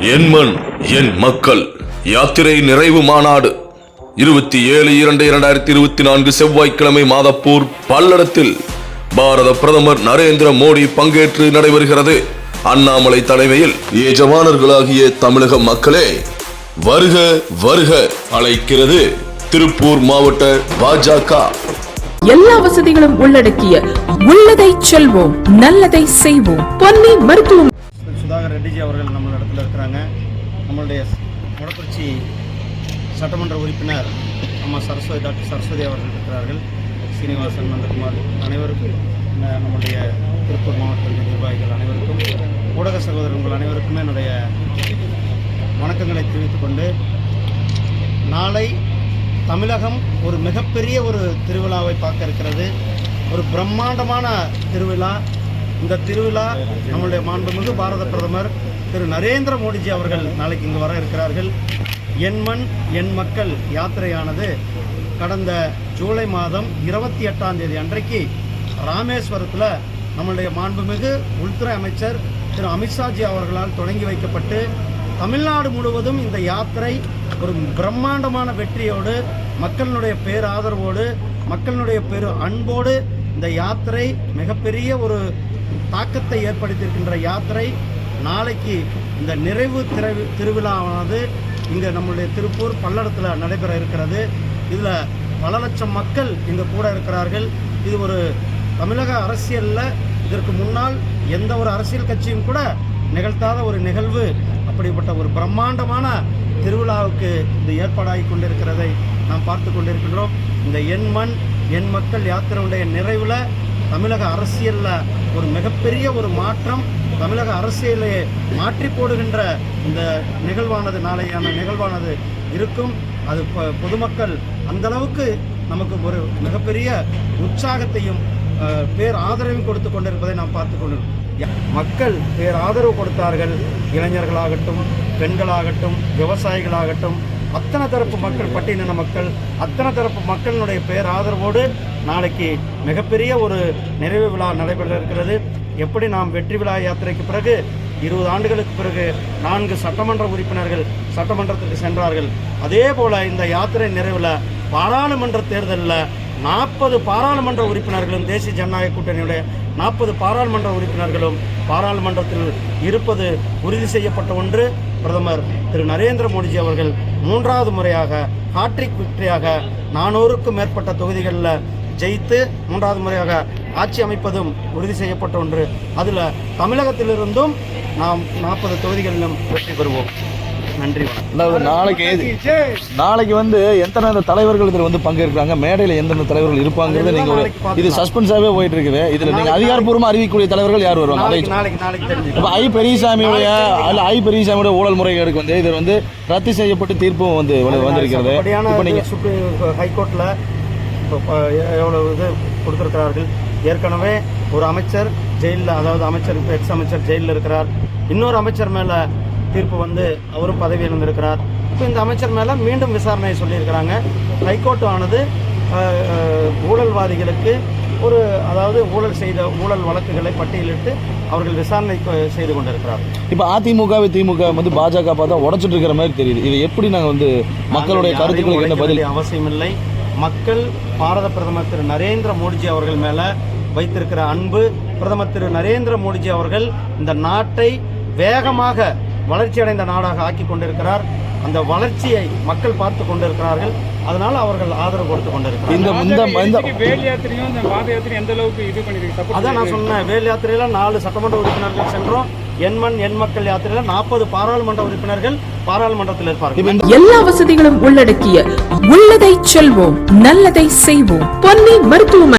என் மண் என் மக்கள். யாத்திரை நிறைவு மாநாடு. இருபத்தி ஏழு இரண்டு இரண்டாயிரத்தி இருபத்தி நான்கு செவ்வாய்க்கிழமை மாதப்பூர் பல்லடத்தில் பாரத பிரதமர் நரேந்திர மோடி பங்கேற்று நடைபெறுகிறது. அண்ணாமலை தலைமையில் ஏஜவானர்களாகிய தமிழக மக்களே வருக வருக அழைக்கிறது திருப்பூர் மாவட்ட பாஜக. எல்லா வசதிகளும் உள்ளடக்கிய உள்ளதை செல்வோம் நல்லதை செய்வோம். பொன்னி மருத்துவம் சுதாகர் ரெட்டிஜி அவர்கள் நம்ம இடத்துல இருக்கிறாங்க. நம்மளுடைய மொடக்குறிச்சி சட்டமன்ற உறுப்பினர் நம்ம சரஸ்வதி டாக்டர் சரஸ்வதி அவர்கள் இருக்கிறார்கள். சீனிவாசன் நந்தகுமார் அனைவருக்கும் நம்முடைய திருப்பூர் மாவட்ட நிர்வாகிகள் அனைவருக்கும் ஊடக சகோதரர்கள் அனைவருக்குமே என்னுடைய வணக்கங்களை தெரிவித்துக் கொண்டு நாளை தமிழகம் ஒரு மிகப்பெரிய ஒரு திருவிழாவை பார்க்க இருக்கிறது. ஒரு பிரம்மாண்டமான திருவிழா. இந்த திருவிழா நம்முடைய மாண்புமிகு பாரத பிரதமர் திரு நரேந்திர மோடிஜி அவர்கள் நாளைக்கு இங்கு வர இருக்கிறார்கள். என் மண் என் மக்கள் யாத்திரையானது கடந்த ஜூலை மாதம் இருபத்தி எட்டாம் தேதி அன்றைக்கு ராமேஸ்வரத்தில் நம்மளுடைய மாண்புமிகு உள்துறை அமைச்சர் திரு அமித்ஷாஜி அவர்களால் தொடங்கி வைக்கப்பட்டு தமிழ்நாடு முழுவதும் இந்த யாத்திரை ஒரு பிரம்மாண்டமான வெற்றியோடு மக்களினுடைய பேராதரவோடு மக்களினுடைய பெரு அன்போடு இந்த யாத்திரை மிகப்பெரிய ஒரு தாக்கத்தை ஏற்படுத்தியிருக்கின்ற யாத்திரை நாளைக்கு இந்த நிறைவு திரை திருவிழாவானது இங்கே நம்மளுடைய திருப்பூர் பல்லடத்தில் நடைபெற இருக்கிறது. இதில் பல லட்சம் மக்கள் இங்கே கூட இருக்கிறார்கள். இது ஒரு தமிழக அரசியலில் இதற்கு முன்னால் எந்த ஒரு அரசியல் கட்சியும் கூட நிகழ்த்தாத ஒரு நிகழ்வு. அப்படிப்பட்ட ஒரு பிரம்மாண்டமான திருவிழாவுக்கு இந்த ஏற்பாடாகி கொண்டிருக்கிறதை நாம் பார்த்து கொண்டிருக்கின்றோம். இந்த என் மண் என் மக்கள் யாத்திரையுடைய நிறைவில் தமிழக அரசியலில் ஒரு மிகப்பெரிய ஒரு மாற்றம் தமிழக அரசியலை மாற்றி போடுகின்ற இந்த நிகழ்வானது நாளையான நிகழ்வானது இருக்கும். அது பொதுமக்கள் அந்தளவுக்கு நமக்கு ஒரு மிகப்பெரிய உற்சாகத்தையும் பேர் ஆதரவையும் கொடுத்து கொண்டிருப்பதை நாம் பார்த்து கொண்டிருக்கோம் மக்கள் பேர் ஆதரவு கொடுத்தார்கள். இளைஞர்களாகட்டும் பெண்களாகட்டும் விவசாயிகளாகட்டும் அத்தனை தரப்பு மக்கள் பட்டியலின மக்கள் அத்தனை தரப்பு மக்களினுடைய பேர் ஆதரவோடு நாளைக்கு மிகப்பெரிய ஒரு நிறைவு விழா நடைபெற இருக்கிறது. எப்படி நாம் வெற்றி விழா யாத்திரைக்கு பிறகு இருபது ஆண்டுகளுக்கு பிறகு நான்கு சட்டமன்ற உறுப்பினர்கள் சட்டமன்றத்துக்கு சென்றார்கள். அதே போல் இந்த யாத்திரை நிறைவில் பாராளுமன்ற தேர்தலில் நாற்பது பாராளுமன்ற உறுப்பினர்களும் தேசிய ஜனநாயக கூட்டணியுடைய நாற்பது பாராளுமன்ற உறுப்பினர்களும் பாராளுமன்றத்தில் இருப்பது உறுதி செய்யப்பட்ட ஒன்று. பிரதமர் திரு நரேந்திர மோடிஜி அவர்கள் மூன்றாவது முறையாக ஹாட்ரிக் விக்டரியாக நானூறுக்கும் மேற்பட்ட தொகுதிகளில் ஜெயித்து மூன்றாவது முறையாக ஆட்சி அமைப்பதும் உறுதி செய்யப்பட்ட ஒன்று. அதில் தமிழகத்திலிருந்தும் நாம் நாற்பது தொகுதிகளிலும் வெற்றி பெறுவோம். நன்றி வணக்கம். நாளைக்கு நாளைக்கு வந்து எத்தனை தலைவர்கள் இதில் வந்து பங்கேற்கிறாங்க? மேடையில் எந்தெந்த தலைவர்கள் இருப்பாங்கிறது நீங்க ஒரு நாளைக்கு பார்த்துக்கலாம். இது சஸ்பென்ஸாவே போயிட்டு இருக்குது இதுல நீங்க அதிகாரப்பூர்வமா அறிவிக்கக்கூடிய தலைவர்கள் யார் வருவாங்க? இப்போ ஐ பெரியசாமியுடைய அல்ல ஐ பெரியசாமியோட ஊழல் முறைகேடுக்கு வந்து இது வந்து ரத்து செய்யப்பட்டு தீர்ப்பும் வந்து வந்து- வந்திருக்கிறது. இப்போ நீங்க சுப்ரீம் ஹைகோர்ட்டில் எவ்வளவு இது கொடுத்துருக்கிறார்கள்? ஏற்கனவே ஒரு அமைச்சர் ஜெயிலில் அதாவது அமைச்சர் எக்ஸ் அமைச்சர் ஜெயிலில் இருக்கிறார். இன்னொரு அமைச்சர் மேலே தீர்ப்பு வந்து அவரும் பதவி இழந்திருக்கிறார். இப்போ இந்த அமைச்சர் மேலே மீண்டும் விசாரணை சொல்லியிருக்கிறாங்க. ஹைகோர்ட் ஆனது ஊழல்வாதிகளுக்கு ஒரு அதாவது ஊழல் செய்த ஊழல் வழக்குகளை பட்டியலிட்டு அவர்கள் விசாரணை செய்து கொண்டிருக்கிறார். இப்போ அதிமுகவை திமுக வந்து பாஜக பார்த்தா உடைச்சிட்டு இருக்கிற மாதிரி தெரியுது. இது எப்படி நாங்க வந்து மக்களுடைய நாங்கள் கருத்துக்களுக்கு என்ன பதில் வேண்டிய அவசியமில்லை. மக்கள் பாரத பிரதமர் திரு நரேந்திர மோடிஜி அவர்கள் மேல வைத்திருக்கிற அன்பு பிரதமர் திரு நரேந்திர மோடிஜி அவர்கள் இந்த நாட்டை வேகமாக வளர்ச்சியடைந்த நாடாக ஆக்கி கொண்டிருக்கிறார். அந்த வளர்ச்சியை மக்கள் பார்த்து கொண்டிருக்கிறார்கள். அதனால அவர்கள் ஆதரவு கொடுத்து கொண்டிருக்கிறார் இந்த வேல் யாத்திரையும் இந்த பாத யாத்திரையும் எந்த அளவுக்கு இது பண்ணிருக்கு? அதான் நான் சொன்னேன். வேல் யாத்திரையில நாலு சட்டமன்ற உறுப்பினர்கள் சென்றோம். என் மண் என் மக்கள் யாத்திரையில நாற்பது பாராளுமன்ற உறுப்பினர்கள் பாராளுமன்றத்தில் இருப்பார்கள். எல்லா வசதிகளும் உள்ளடக்கிய உள்ளதை செல்வோம் நல்லதை செய்வோம். பொன்னி மருத்துவமனை